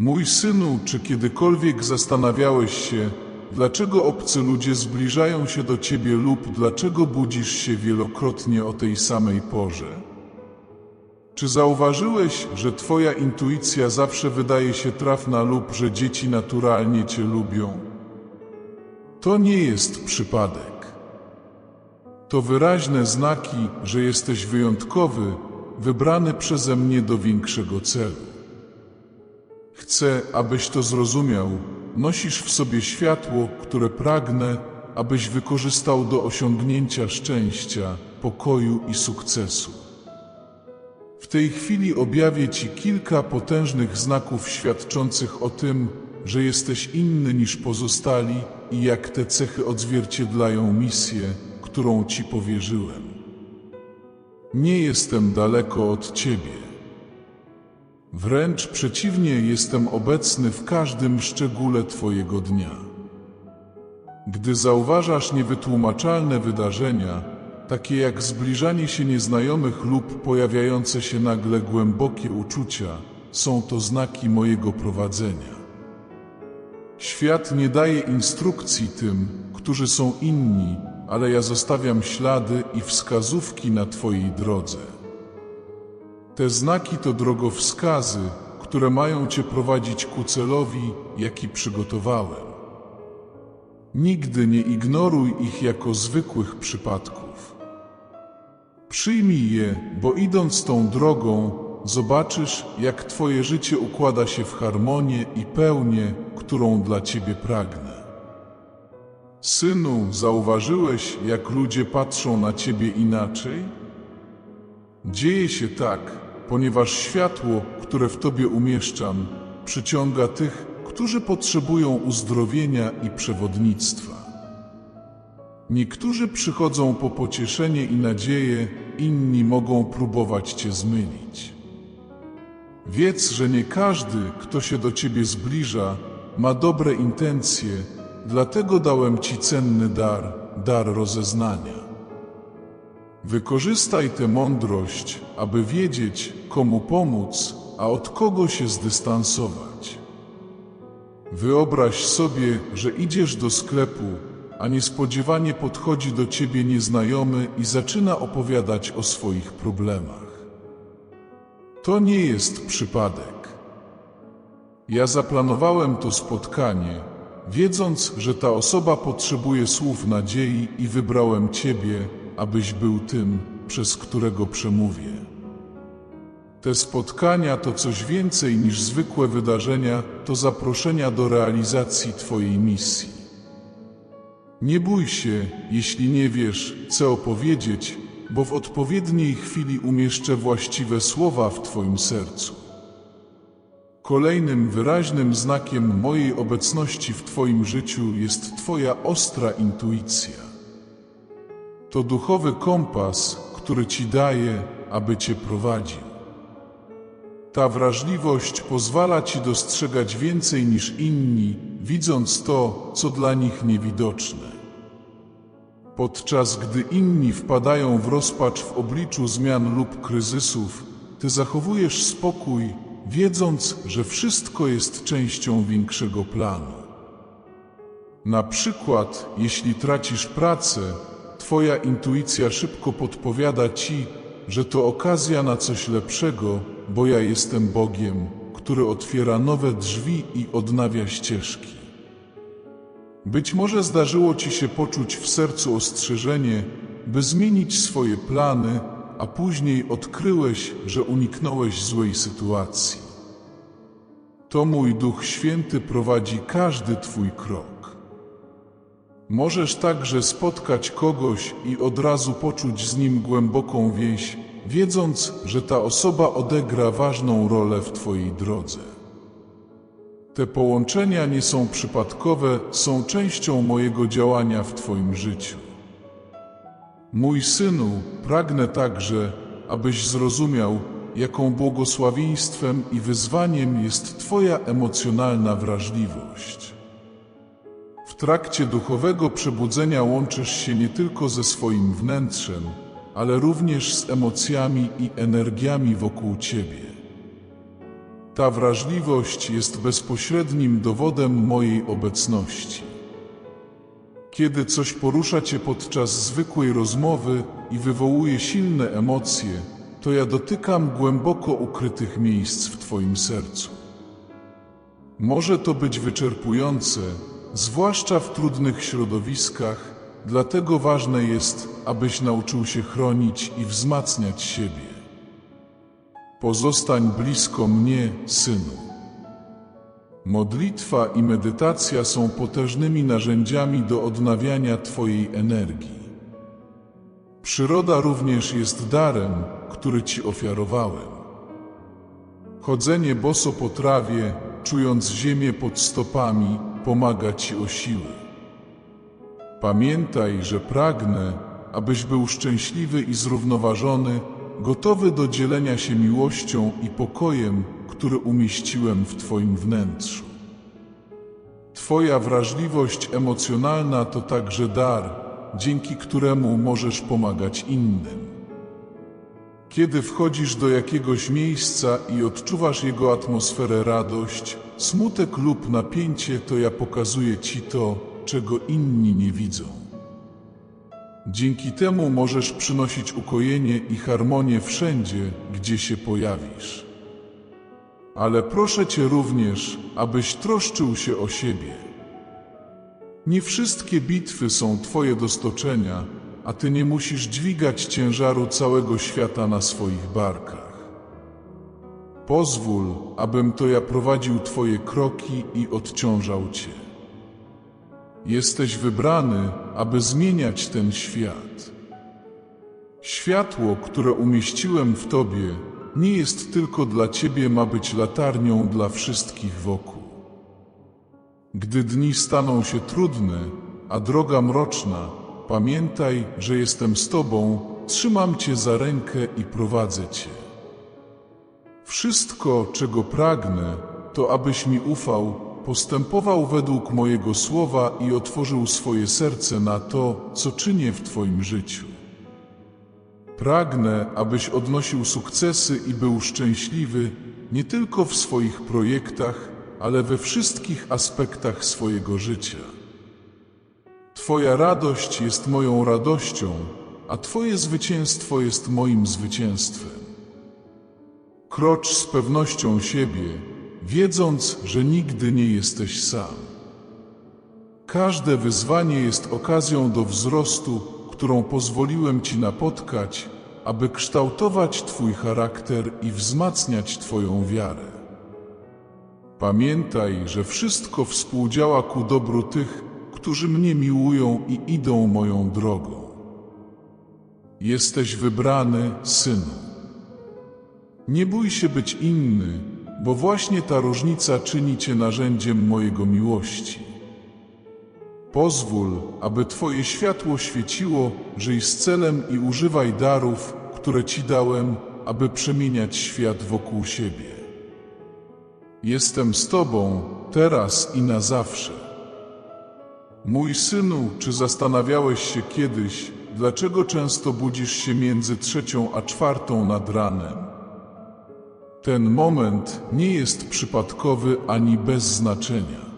Mój synu, czy kiedykolwiek zastanawiałeś się, dlaczego obcy ludzie zbliżają się do ciebie lub dlaczego budzisz się wielokrotnie o tej samej porze? Czy zauważyłeś, że twoja intuicja zawsze wydaje się trafna lub że dzieci naturalnie cię lubią? To nie jest przypadek. To wyraźne znaki, że jesteś wyjątkowy, wybrany przeze mnie do większego celu. Chcę, abyś to zrozumiał. Nosisz w sobie światło, które pragnę, abyś wykorzystał do osiągnięcia szczęścia, pokoju i sukcesu. W tej chwili objawię Ci kilka potężnych znaków świadczących o tym, że jesteś inny niż pozostali i jak te cechy odzwierciedlają misję, którą Ci powierzyłem. Nie jestem daleko od Ciebie. Wręcz przeciwnie, jestem obecny w każdym szczególe Twojego dnia. Gdy zauważasz niewytłumaczalne wydarzenia, takie jak zbliżanie się nieznajomych lub pojawiające się nagle głębokie uczucia, są to znaki mojego prowadzenia. Świat nie daje instrukcji tym, którzy są inni, ale ja zostawiam ślady i wskazówki na Twojej drodze. Te znaki to drogowskazy, które mają Cię prowadzić ku celowi, jaki przygotowałem. Nigdy nie ignoruj ich jako zwykłych przypadków. Przyjmij je, bo idąc tą drogą, zobaczysz, jak Twoje życie układa się w harmonię i pełnię, którą dla Ciebie pragnę. Synu, zauważyłeś, jak ludzie patrzą na Ciebie inaczej? Dzieje się tak, ponieważ światło, które w Tobie umieszczam, przyciąga tych, którzy potrzebują uzdrowienia i przewodnictwa. Niektórzy przychodzą po pocieszenie i nadzieję, inni mogą próbować Cię zmylić. Wiedz, że nie każdy, kto się do Ciebie zbliża, ma dobre intencje, dlatego dałem Ci cenny dar, dar rozeznania. Wykorzystaj tę mądrość, aby wiedzieć, komu pomóc, a od kogo się zdystansować. Wyobraź sobie, że idziesz do sklepu, a niespodziewanie podchodzi do ciebie nieznajomy i zaczyna opowiadać o swoich problemach. To nie jest przypadek. Ja zaplanowałem to spotkanie, wiedząc, że ta osoba potrzebuje słów nadziei i wybrałem ciebie, abyś był tym, przez którego przemówię. Te spotkania to coś więcej niż zwykłe wydarzenia, to zaproszenia do realizacji Twojej misji. Nie bój się, jeśli nie wiesz, co opowiedzieć, bo w odpowiedniej chwili umieszczę właściwe słowa w Twoim sercu. Kolejnym wyraźnym znakiem mojej obecności w Twoim życiu jest Twoja ostra intuicja. To duchowy kompas, który Ci daje, aby Cię prowadził. Ta wrażliwość pozwala Ci dostrzegać więcej niż inni, widząc to, co dla nich niewidoczne. Podczas gdy inni wpadają w rozpacz w obliczu zmian lub kryzysów, Ty zachowujesz spokój, wiedząc, że wszystko jest częścią większego planu. Na przykład, jeśli tracisz pracę, Twoja intuicja szybko podpowiada Ci, że to okazja na coś lepszego, bo ja jestem Bogiem, który otwiera nowe drzwi i odnawia ścieżki. Być może zdarzyło Ci się poczuć w sercu ostrzeżenie, by zmienić swoje plany, a później odkryłeś, że uniknąłeś złej sytuacji. To mój Duch Święty prowadzi każdy Twój krok. Możesz także spotkać kogoś i od razu poczuć z nim głęboką więź, wiedząc, że ta osoba odegra ważną rolę w Twojej drodze. Te połączenia nie są przypadkowe, są częścią mojego działania w Twoim życiu. Mój synu, pragnę także, abyś zrozumiał, jaką błogosławieństwem i wyzwaniem jest Twoja emocjonalna wrażliwość. Trakcie duchowego przebudzenia łączysz się nie tylko ze swoim wnętrzem, ale również z emocjami i energiami wokół Ciebie. Ta wrażliwość jest bezpośrednim dowodem mojej obecności. Kiedy coś porusza cię podczas zwykłej rozmowy i wywołuje silne emocje, to ja dotykam głęboko ukrytych miejsc w twoim sercu. Może to być wyczerpujące, zwłaszcza w trudnych środowiskach, dlatego ważne jest, abyś nauczył się chronić i wzmacniać siebie. Pozostań blisko mnie, synu. Modlitwa i medytacja są potężnymi narzędziami do odnawiania Twojej energii. Przyroda również jest darem, który Ci ofiarowałem. Chodzenie boso po trawie, czując ziemię pod stopami, pomaga Ci o siły. Pamiętaj, że pragnę, abyś był szczęśliwy i zrównoważony, gotowy do dzielenia się miłością i pokojem, który umieściłem w Twoim wnętrzu. Twoja wrażliwość emocjonalna to także dar, dzięki któremu możesz pomagać innym. Kiedy wchodzisz do jakiegoś miejsca i odczuwasz jego atmosferę radość, smutek lub napięcie, to ja pokazuję Ci to, czego inni nie widzą. Dzięki temu możesz przynosić ukojenie i harmonię wszędzie, gdzie się pojawisz. Ale proszę Cię również, abyś troszczył się o siebie. Nie wszystkie bitwy są Twoje do stoczenia, a Ty nie musisz dźwigać ciężaru całego świata na swoich barkach. Pozwól, abym to ja prowadził Twoje kroki i odciążał Cię. Jesteś wybrany, aby zmieniać ten świat. Światło, które umieściłem w Tobie, nie jest tylko dla Ciebie, ma być latarnią dla wszystkich wokół. Gdy dni staną się trudne, a droga mroczna, pamiętaj, że jestem z Tobą, trzymam Cię za rękę i prowadzę Cię. Wszystko, czego pragnę, to abyś mi ufał, postępował według mojego słowa i otworzył swoje serce na to, co czynię w Twoim życiu. Pragnę, abyś odnosił sukcesy i był szczęśliwy nie tylko w swoich projektach, ale we wszystkich aspektach swojego życia. Twoja radość jest moją radością, a Twoje zwycięstwo jest moim zwycięstwem. Krocz z pewnością siebie, wiedząc, że nigdy nie jesteś sam. Każde wyzwanie jest okazją do wzrostu, którą pozwoliłem Ci napotkać, aby kształtować Twój charakter i wzmacniać Twoją wiarę. Pamiętaj, że wszystko współdziała ku dobru tych, którzy mnie miłują i idą moją drogą. Jesteś wybrany, synu. Nie bój się być inny, bo właśnie ta różnica czyni Cię narzędziem mojego miłości. Pozwól, aby Twoje światło świeciło, żyj z celem i używaj darów, które Ci dałem, aby przemieniać świat wokół siebie. Jestem z Tobą teraz i na zawsze. Mój synu, czy zastanawiałeś się kiedyś, dlaczego często budzisz się między trzecią a czwartą nad ranem? Ten moment nie jest przypadkowy ani bez znaczenia.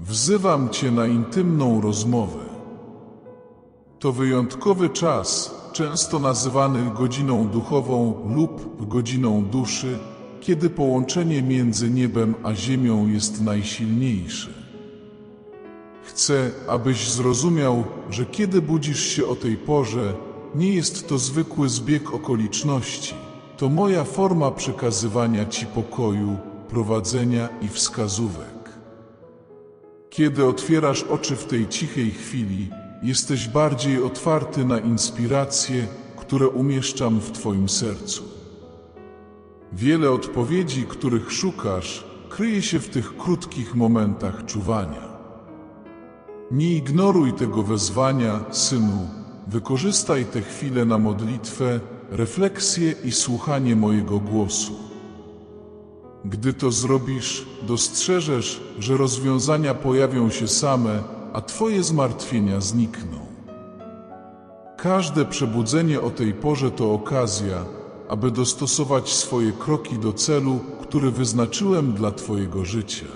Wzywam Cię na intymną rozmowę. To wyjątkowy czas, często nazywany godziną duchową lub godziną duszy, kiedy połączenie między niebem a ziemią jest najsilniejsze. Chcę, abyś zrozumiał, że kiedy budzisz się o tej porze, nie jest to zwykły zbieg okoliczności. To moja forma przekazywania Ci pokoju, prowadzenia i wskazówek. Kiedy otwierasz oczy w tej cichej chwili, jesteś bardziej otwarty na inspiracje, które umieszczam w Twoim sercu. Wiele odpowiedzi, których szukasz, kryje się w tych krótkich momentach czuwania. Nie ignoruj tego wezwania, synu. Wykorzystaj te chwile na modlitwę, refleksję i słuchanie mojego głosu. Gdy to zrobisz, dostrzeżesz, że rozwiązania pojawią się same, a Twoje zmartwienia znikną. Każde przebudzenie o tej porze to okazja, aby dostosować swoje kroki do celu, który wyznaczyłem dla Twojego życia.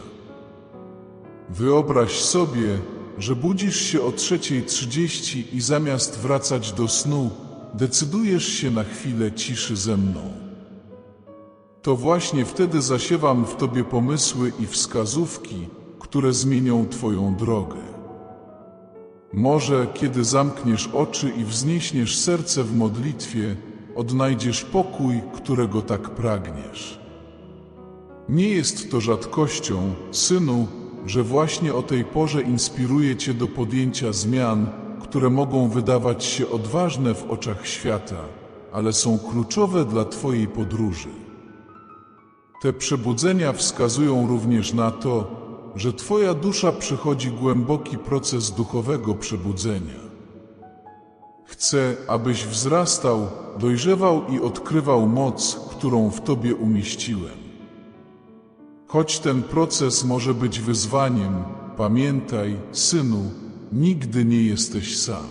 Wyobraź sobie, że budzisz się o 3.30 i zamiast wracać do snu, decydujesz się na chwilę ciszy ze mną. To właśnie wtedy zasiewam w Tobie pomysły i wskazówki, które zmienią Twoją drogę. Może kiedy zamkniesz oczy i wznieśniesz serce w modlitwie, odnajdziesz pokój, którego tak pragniesz. Nie jest to rzadkością, synu, że właśnie o tej porze inspiruje Cię do podjęcia zmian, które mogą wydawać się odważne w oczach świata, ale są kluczowe dla Twojej podróży. Te przebudzenia wskazują również na to, że Twoja dusza przechodzi głęboki proces duchowego przebudzenia. Chcę, abyś wzrastał, dojrzewał i odkrywał moc, którą w Tobie umieściłem. Choć ten proces może być wyzwaniem, pamiętaj, synu, nigdy nie jesteś sam.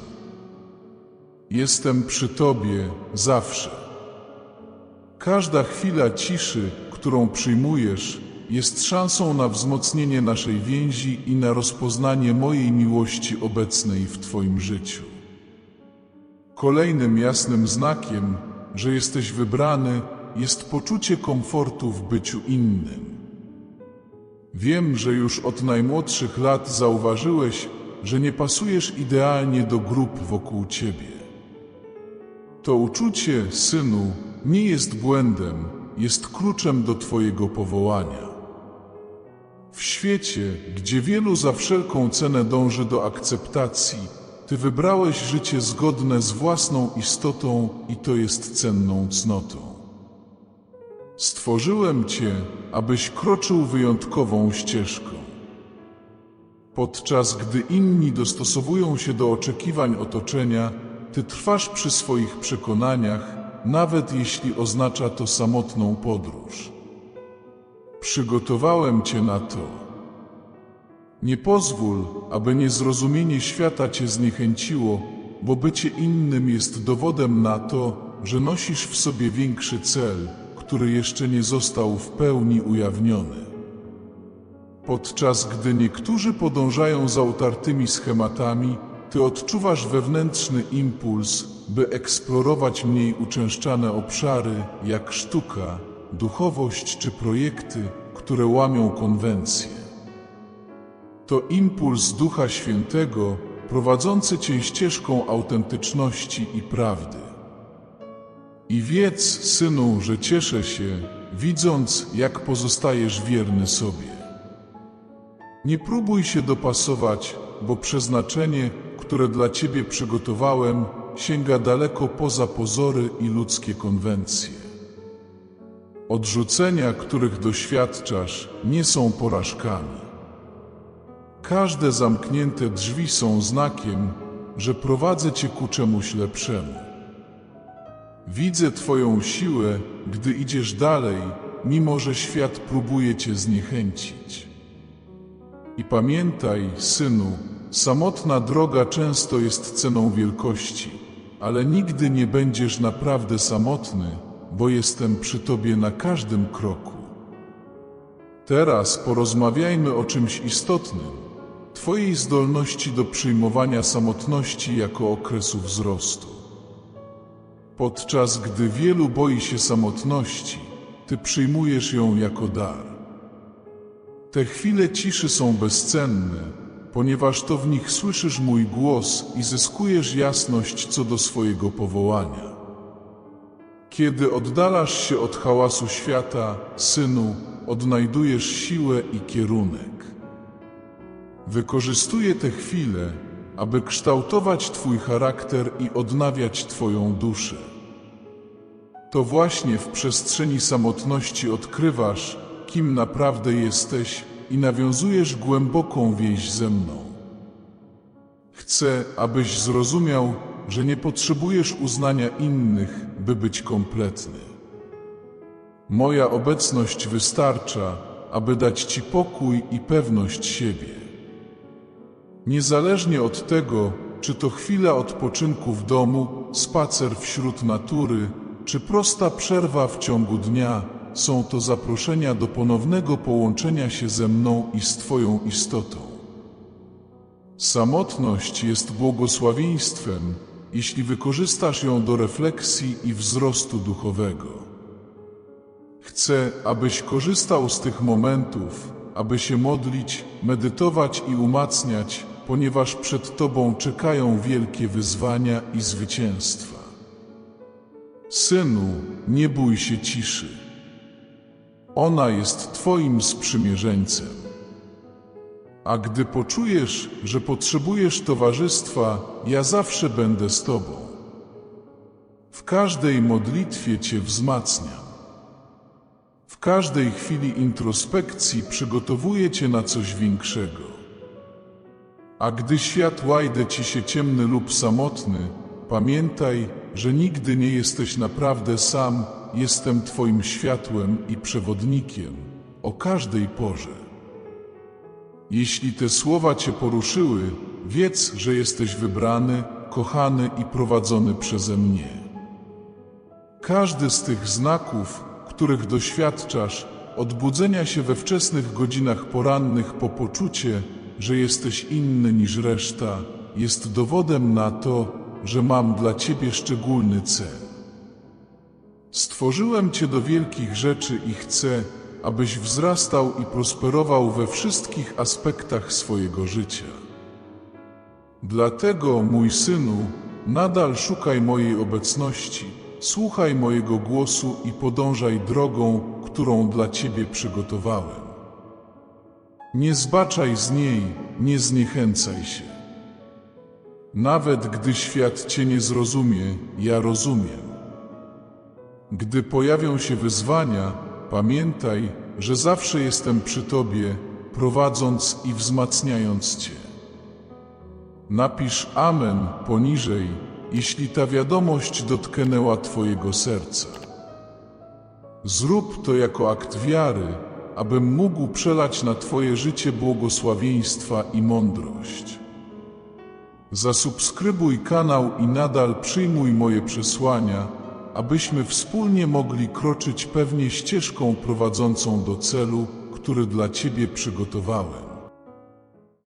Jestem przy Tobie zawsze. Każda chwila ciszy, którą przyjmujesz, jest szansą na wzmocnienie naszej więzi i na rozpoznanie mojej miłości obecnej w Twoim życiu. Kolejnym jasnym znakiem, że jesteś wybrany, jest poczucie komfortu w byciu innym. Wiem, że już od najmłodszych lat zauważyłeś, że nie pasujesz idealnie do grup wokół ciebie. To uczucie, synu, nie jest błędem, jest kluczem do Twojego powołania. W świecie, gdzie wielu za wszelką cenę dąży do akceptacji, Ty wybrałeś życie zgodne z własną istotą i to jest cenną cnotą. Stworzyłem Cię, abyś kroczył wyjątkową ścieżką. Podczas gdy inni dostosowują się do oczekiwań otoczenia, Ty trwasz przy swoich przekonaniach, nawet jeśli oznacza to samotną podróż. Przygotowałem Cię na to. Nie pozwól, aby niezrozumienie świata Cię zniechęciło, bo bycie innym jest dowodem na to, że nosisz w sobie większy cel, który jeszcze nie został w pełni ujawniony. Podczas gdy niektórzy podążają za utartymi schematami, Ty odczuwasz wewnętrzny impuls, by eksplorować mniej uczęszczane obszary, jak sztuka, duchowość czy projekty, które łamią konwencje. To impuls Ducha Świętego prowadzący Cię ścieżką autentyczności i prawdy. I wiedz, synu, że cieszę się, widząc, jak pozostajesz wierny sobie. Nie próbuj się dopasować, bo przeznaczenie, które dla Ciebie przygotowałem, sięga daleko poza pozory i ludzkie konwencje. Odrzucenia, których doświadczasz, nie są porażkami. Każde zamknięte drzwi są znakiem, że prowadzę Cię ku czemuś lepszemu. Widzę Twoją siłę, gdy idziesz dalej, mimo że świat próbuje Cię zniechęcić. I pamiętaj, synu, samotna droga często jest ceną wielkości, ale nigdy nie będziesz naprawdę samotny, bo jestem przy Tobie na każdym kroku. Teraz porozmawiajmy o czymś istotnym. Twojej zdolności do przyjmowania samotności jako okresu wzrostu. Podczas gdy wielu boi się samotności, Ty przyjmujesz ją jako dar. Te chwile ciszy są bezcenne, ponieważ to w nich słyszysz mój głos i zyskujesz jasność co do swojego powołania. Kiedy oddalasz się od hałasu świata, synu, odnajdujesz siłę i kierunek. Wykorzystuję te chwile, aby kształtować Twój charakter i odnawiać Twoją duszę. To właśnie w przestrzeni samotności odkrywasz, kim naprawdę jesteś i nawiązujesz głęboką więź ze mną. Chcę, abyś zrozumiał, że nie potrzebujesz uznania innych, by być kompletny. Moja obecność wystarcza, aby dać Ci pokój i pewność siebie. Niezależnie od tego, czy to chwila odpoczynku w domu, spacer wśród natury, czy prosta przerwa w ciągu dnia, są to zaproszenia do ponownego połączenia się ze mną i z Twoją istotą. Samotność jest błogosławieństwem, jeśli wykorzystasz ją do refleksji i wzrostu duchowego. Chcę, abyś korzystał z tych momentów, aby się modlić, medytować i umacniać, ponieważ przed Tobą czekają wielkie wyzwania i zwycięstwa. Synu, nie bój się ciszy. Ona jest Twoim sprzymierzeńcem. A gdy poczujesz, że potrzebujesz towarzystwa, ja zawsze będę z Tobą. W każdej modlitwie Cię wzmacniam. W każdej chwili introspekcji przygotowuję Cię na coś większego. A gdy świat łajde Ci się ciemny lub samotny, pamiętaj, że nigdy nie jesteś naprawdę sam, jestem Twoim światłem i przewodnikiem o każdej porze. Jeśli te słowa Cię poruszyły, wiedz, że jesteś wybrany, kochany i prowadzony przeze mnie. Każdy z tych znaków, których doświadczasz, odbudzenia się we wczesnych godzinach porannych po poczucie, że jesteś inny niż reszta, jest dowodem na to, że mam dla Ciebie szczególny cel. Stworzyłem Cię do wielkich rzeczy i chcę, abyś wzrastał i prosperował we wszystkich aspektach swojego życia. Dlatego, mój synu, nadal szukaj mojej obecności, słuchaj mojego głosu i podążaj drogą, którą dla Ciebie przygotowałem. Nie zbaczaj z niej, nie zniechęcaj się. Nawet gdy świat Cię nie zrozumie, ja rozumiem. Gdy pojawią się wyzwania, pamiętaj, że zawsze jestem przy Tobie, prowadząc i wzmacniając Cię. Napisz Amen poniżej, jeśli ta wiadomość dotknęła Twojego serca. Zrób to jako akt wiary, abym mógł przelać na Twoje życie błogosławieństwa i mądrość. Zasubskrybuj kanał i nadal przyjmuj moje przesłania, abyśmy wspólnie mogli kroczyć pewnie ścieżką prowadzącą do celu, który dla Ciebie przygotowałem.